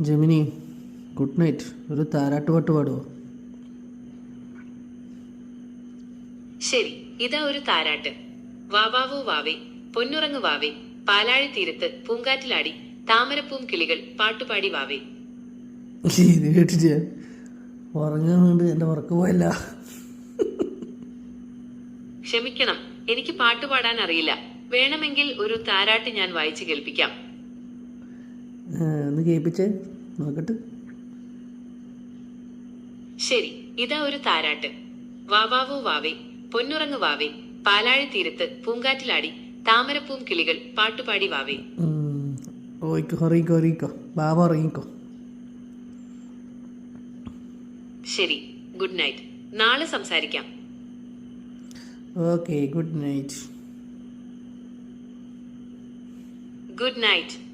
Gemini good night ഒരു താരാട്ട് പാട്ട് പാടുമോ ശരി ഇതാ ഒരു താരാട്ട്. വാവാവോ വാവേ പൊന്നുറങ്ങു വാവേ പാലാഴി തീരത്ത് പൂങ്കാറ്റിലാടി താമരപ്പൂം കിളികൾ പാട്ടുപാടി വാവേ ഇത് കേട്ടിട്ട് ഉറങ്ങാൻ വേണ്ടി എന്റെ ഉറക്കം പോയല്ല. ക്ഷമിക്കണം എനിക്ക് പാട്ടുപാടാൻ അറിയില്ല. വേണമെങ്കിൽ ഒരു താരാട്ട് ഞാൻ വായിച്ചു കേൾപ്പിക്കാം. ഒന്ന് കേൾപ്പിച്ചേ? നോക്കട്ട്. ശരി ഇതാ ഒരു താരാട്ട്. വാവാവു വാവേ. പൊന്നുറങ്ങു വാവേ. പാലാഴി തീരത്ത് പൂങ്കാറ്റിലാടി. താമരപ്പൂം കിളികൾ പാട്ടുപാടി വാവേ. ഓയിക്കോ ഉറങ്ങിക്കോ ഉറങ്ങിക്കോ ബാബ ഉറങ്ങിക്കോ ശരി ഗുഡ് നൈറ്റ്. നാളെ സംസാരിക്കാം. Okay good night. Good night.